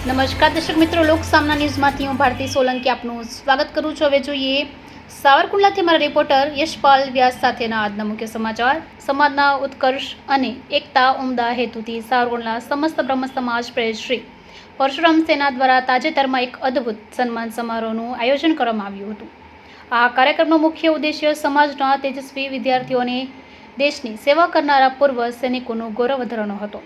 નમસ્કાર દર્શક મિત્રો, લોક સામના ન્યૂઝમાંથી હું ભારતી સોલંકી આપનું સ્વાગત કરું છું. હવે જોઈએ સાવરકુંડલાથી મારા રિપોર્ટર યશપાલ વ્યાસ સાથેના આજના મુખ્ય સમાચાર. સમાજના ઉત્કર્ષ અને એકતા ઉમદા હેતુથી સાવરકુંડલા સમસ્ત બ્રહ્મ સમાજ પ્રેસ શ્રી પરશુરામ સેના દ્વારા તાજેતરમાં એક અદ્ભુત સન્માન સમારોહનું આયોજન કરવામાં આવ્યું હતું. આ કાર્યક્રમનો મુખ્ય ઉદ્દેશ્ય સમાજના તેજસ્વી વિદ્યાર્થીઓને દેશની સેવા કરનારા પૂર્વ સૈનિકોનું ગૌરવ વધારવાનો હતો.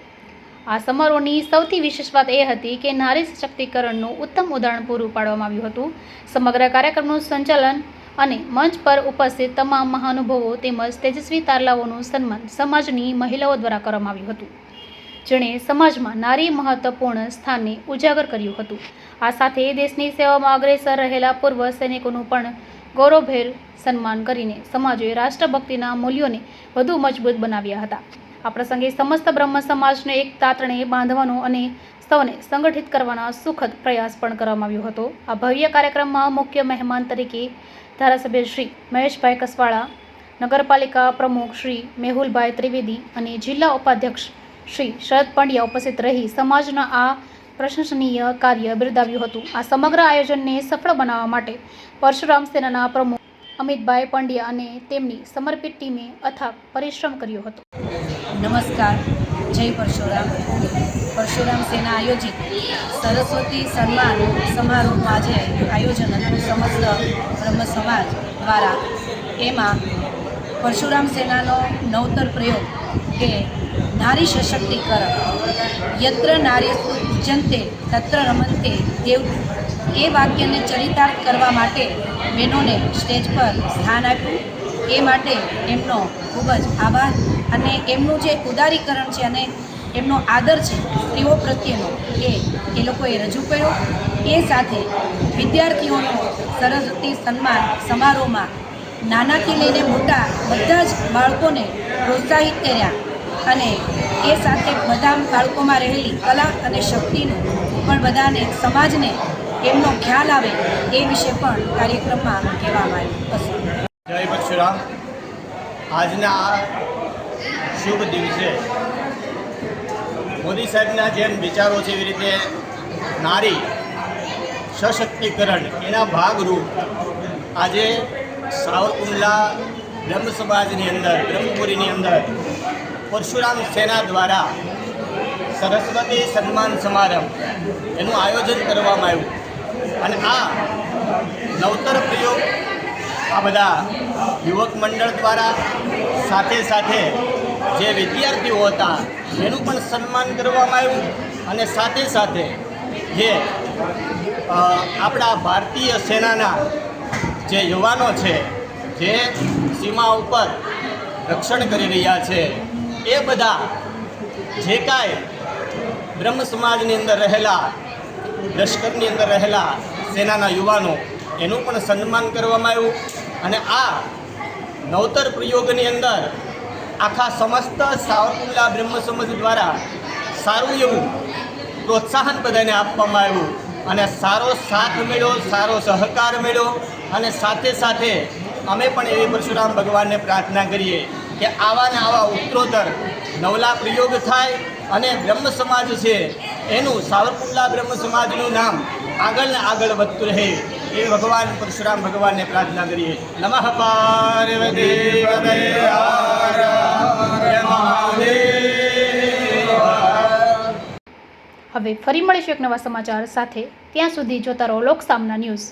આ સમારોહની સૌથી વિશેષ વાત એ હતી કે નારી સશક્તિકરણનું ઉત્તમ ઉદાહરણ પૂરું પાડવામાં આવ્યું હતું. સમગ્ર કાર્યક્રમનું સંચાલન અને મંચ પર ઉપસ્થિત તમામ મહાનુભાવો તેમજ તેજસ્વી તારલાઓનું સન્માન સમાજની મહિલાઓ દ્વારા કરવામાં આવ્યું હતું. જેણે સમાજમાં નારી મહત્વપૂર્ણ સ્થાનને ઉજાગર કર્યું હતું. આ સાથે દેશની સેવામાં અગ્રેસર રહેલા પૂર્વ સૈનિકોનું પણ ગૌરવભેર સન્માન કરીને સમાજે રાષ્ટ્રભક્તિના મૂલ્યોને વધુ મજબૂત બનાવ્યા હતા. આ પ્રસંગે સમસ્ત બ્રહ્મ સમાજને એક તાતણે બાંધવાનો અને સૌને સંગઠિત કરવાના સુખદ પ્રયાસ પણ કરવામાં આવ્યો હતો. આ ભવ્ય કાર્યક્રમમાં મુખ્ય મહેમાન તરીકે ધારાસભ્ય શ્રી મહેશભાઈ કસવાળા, નગરપાલિકા પ્રમુખ શ્રી મેહુલભાઈ ત્રિવેદી અને જિલ્લા ઉપાધ્યક્ષ શ્રી શરદ પંડ્યા ઉપસ્થિત રહી સમાજના આ પ્રશંસનીય કાર્ય બિરદાવ્યું હતું. આ સમગ્ર આયોજનને સફળ બનાવવા માટે પરશુરામ સેનાના પ્રમુખ અમિતભાઈ પંડ્યા અને તેમની સમર્પિત ટીમે અથાગ પરિશ્રમ કર્યો હતો. નમસ્કાર. જય પરશુરામ. પરશુરામ સેના આયોજિત સરસ્વતી સન્માન સમારોહનું આજે આયોજન હતું સમસ્ત બ્રહ્મ સમાજ દ્વારા. એમાં પરશુરામ સેનાનો નવતર પ્રયોગ કે નારી સશક્તિકરણ, યત્ર નારી પૂજનતે, તત્ર રમંતે દેવ એ વાક્યને ચરિતાર્થ કરવા માટે બહેનોને સ્ટેજ પર સ્થાન આપ્યું. એ માટે એમનો ખૂબ જ આભાર. અને એમનું જે ઉદારીકરણ છે અને એમનો આદર છે, સ્ત્રીઓ પ્રત્યેનો, એ એ લોકોએ રજૂ કર્યો. એ સાથે વિદ્યાર્થીઓનો સરસ્વતી સન્માન સમારોહમાં નાનાથી લઈને મોટા બધા જ બાળકોને પ્રોત્સાહિત કર્યા અને એ સાથે બધા બાળકોમાં રહેલી કલા અને શક્તિનું પણ બધાને, સમાજને એમનો ખ્યાલ આવે એ વિશે પણ કાર્યક્રમમાં કહેવામાં આવ્યું હશે જય પરશુરામ આજના શુભ દિવસે. મોદી સાહેબના જેમ વિચારો છે એવી રીતે નારી સશક્તિકરણ એના ભાગરૂપ આજે સાવરકુંડલા બ્રહ્મ સમાજની અંદર, બ્રહ્મપુરીની અંદર પરશુરામ સેના દ્વારા સરસ્વતી સન્માન સમારંભ એનું આયોજન કરવામાં આવ્યું. અને આ નવતર પ્રયોગ આ બધા યુવક મંડળ દ્વારા સાથે સાથે જે વિદ્યાર્થીઓ હતા, એનું પણ સન્માન કરવામાં આવ્યું અને સાથે સાથે જે આપણા ભારતીય સેનાના જે યુવાનો છે, જે સીમા ઉપર રક્ષણ કરી રહ્યા છે, એ બધા જે કાંઈ બ્રહ્મ સમાજની અંદર રહેલા, લશ્કરની અંદર રહેલા સેનાના યુવાનો, એનું પણ સન્માન કરવામાં આવ્યું અને આ નવતર પ્રયોગની અંદર આખા સમસ્ત સાવરકુંડલા બ્રહ્મ સમાજ દ્વારા સારું એવું પ્રોત્સાહન બધાને આપવામાં આવ્યું અને સારો સાથ મળ્યો, સારો સહકાર મળ્યો અને સાથે સાથે અમે પણ એવી પરશુરામ ભગવાનને પ્રાર્થના કરીએ કે આવા ને આવા ઉત્તરોત્તર નવલા પ્રયોગ થાય અને બ્રહ્મ સમાજ છે એનું સાવરકુંડલા બ્રહ્મ સમાજનું નામ આગળ ને આગળ વધતું રહે. એ ભગવાન પરશુરામ ભગવાનને પ્રાર્થના કરીએ નમઃ પાર્વતી હવે ફરી મળીશું એક નવા સમાચાર સાથે. ત્યાં સુધી જોતા રહો લોક સામના ન્યૂઝ.